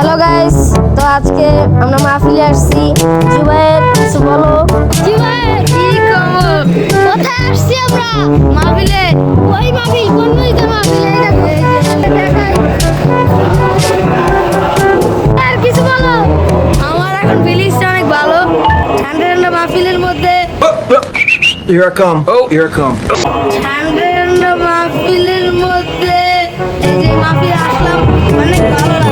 Hello guys তো আজকে আমরা মাহফিলে আসছি। জুবাইর কিছু বলো। জীবনের কি খবর? কোথায় আসছি আমরা? মাহফিলে? ওই মাহফিল কোন নদীতে মাহফিল? আর কিছু বলো। আমার এখন ফিলিংসটা অনেক ভালো। ঠান্ডা ঠান্ডা মাহফিলের মধ্যে। Here I come. Oh, here I come. ঠান্ডা ঠান্ডা মাহফিলের মধ্যে। এই যে মাহফিলে আসলাম অনেক ভালো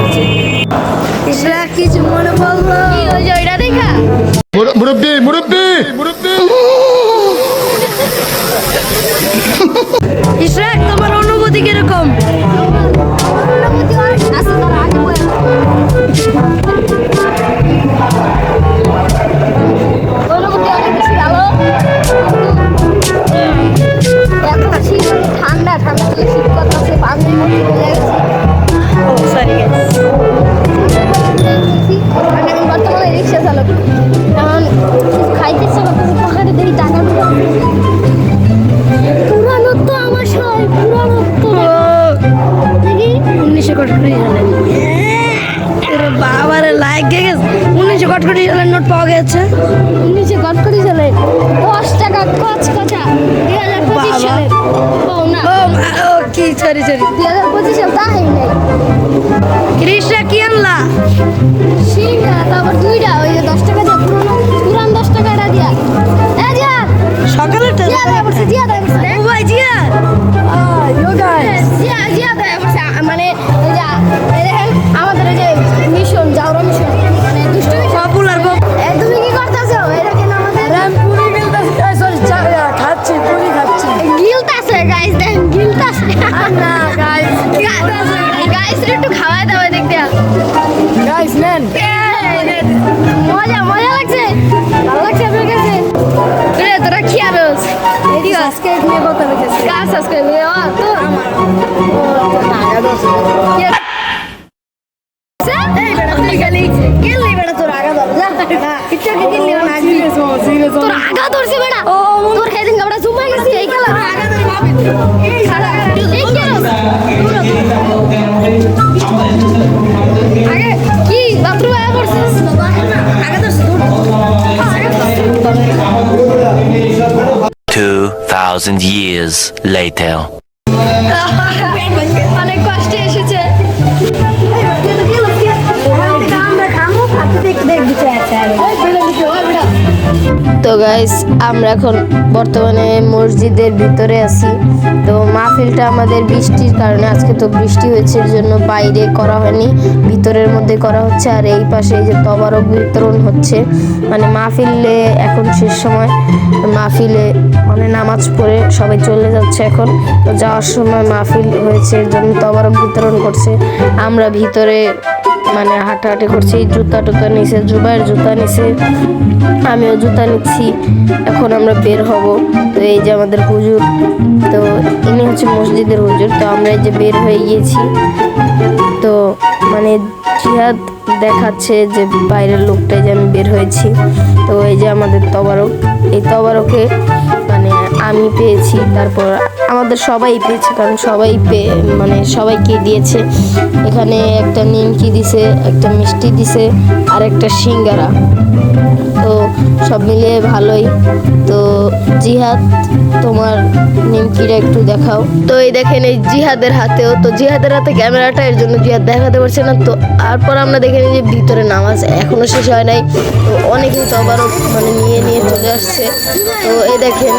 মুরব্বী মুরব্বী সালের নিচে কটকটি সালে দশ টাকা কচ কচা। দুই হাজার পঁচিশ। সালে ও না। ও কি সরি সরি দুই হাজার পঁচিশ সাল তাই নাই। কৃষ্ণা কি আনলা? সিঙ্গা তারপর দুইটা ওই যে দশ টাকা দিয়ে পুরনো দশ টাকাটা দিয়া। সকালে দেয় দেয়। গাইস একটু খাওয়াই দাওয়াই দেখতে গাইস নেন। মজা মজা লাগছে। ভালো লাগছে আপনার কাছে? রে তোরা কি নিয়ে সাবস্ক্রাইব ও তো। আমার। তোর আগা তোর ধরছে সেদিন আমরা জুমা গেছি এই খেলা। আগা ধরে ভাবি। এই খেলা। 2,000 years later. অনেক কষ্টে এসেছে আমরা খামো খাতে দেখ দেখ দিতে আছে তো গাইস আমরা এখন বর্তমানে মসজিদের ভিতরে আছি। তো মাহফিলটা আমাদের বৃষ্টির কারণে, আজকে তো বৃষ্টি হয়েছে জন্য বাইরে করা হয়নি, ভিতরের মধ্যে করা হচ্ছে, আর এই পাশে যে তবারক বিতরণ হচ্ছে। মানে মাহফিলে এখন শেষ সময়, মাহফিলে মানে নামাজ পড়ে সবাই চলে যাচ্ছে এখন। তো যাওয়ার সময় মাহফিল হয়েছে জন্য তবারক বিতরণ করছে। আমরা ভিতরে মানে হাঁটাহাঁটি করছি, জুতা টুতা নিছে, জুবাইয়ের জুতা নিছে। আমিও জুতা নিচ্ছি, এখন আমরা বের হব। তো এই যে আমাদের হুজুর, তো ইনি হচ্ছে মসজিদের হুজুর, তো আমরা এই যে বের হয়ে গিয়েছি। তো মানে জিহাদ দেখাচ্ছে যে বাইরের লোকটাই যে আমি বের হয়েছি। তো এই যে আমাদের তবারক, এই তবারকে আমি পেয়েছি, তারপর আমাদের সবাই পেয়েছে, কারণ সবাই পেয়ে মানে সবাইকে দিয়েছে। এখানে একটা নিমকি দিছে, একটা মিষ্টি দিছে, আর একটা সিঙ্গারা। তো সব মিলিয়ে ভালোই। তো জিহাদ, তোমার নিমকিটা একটু দেখাও। তো এই দেখেন, এই জিহাদের হাতেও, তো জিহাদের হাতে ক্যামেরাটা, এর জন্য জিহাদ দেখাতে পারছে না। তো তারপর আমরা দেখে নিই যে ভিতরে নামাজ এখনও শেষ হয় নাই। তো অনেকেই তো আবারও মানে নিয়ে নিয়ে চলে আসছে। তো এই দেখেন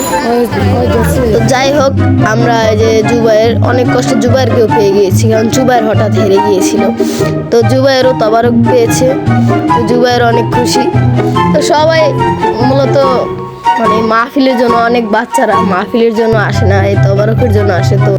তো যাই হোক, আমরা এই যে জুবাইয়ের অনেক কষ্টে জুবাইরকেও পেয়ে গিয়েছি, কারণ জুবাইয়ের হঠাৎ হেরে গিয়েছিল। তো জুবাইয়েরও তবারক পেয়েছে, তো জুবাইয়ের অনেক খুশি। তো সবাই মূলত মানে মাহফিলের জন্য অনেক বাচ্চারা, মাহফিলের জন্য আসে না, এই তবারকের জন্য আসে তো।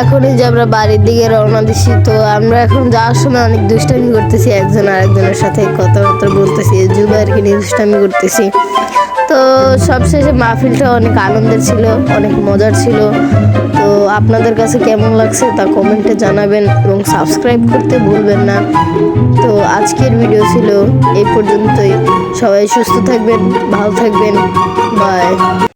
এখন এই যে আমরা বাড়ির দিকে রওনা দিছি, তো আমরা এখন যাওয়ার সময় অনেক দুষ্টামি করতেছি, একজন আরেকজনের সাথে কথাবার্তা বলতেছি জুবাইরকে নিয়ে দুষ্টামি করতেছি। তো সবশেষে মাহফিলটা অনেক আনন্দের ছিল, অনেক মজার ছিল। তো আপনাদের কাছে কেমন লাগছে তা কমেন্টে জানাবেন এবং সাবস্ক্রাইব করতে ভুলবেন না। তো আজকের ভিডিও ছিল এই পর্যন্তই। সবাই সুস্থ থাকবেন, ভালো থাকবেন। বাই।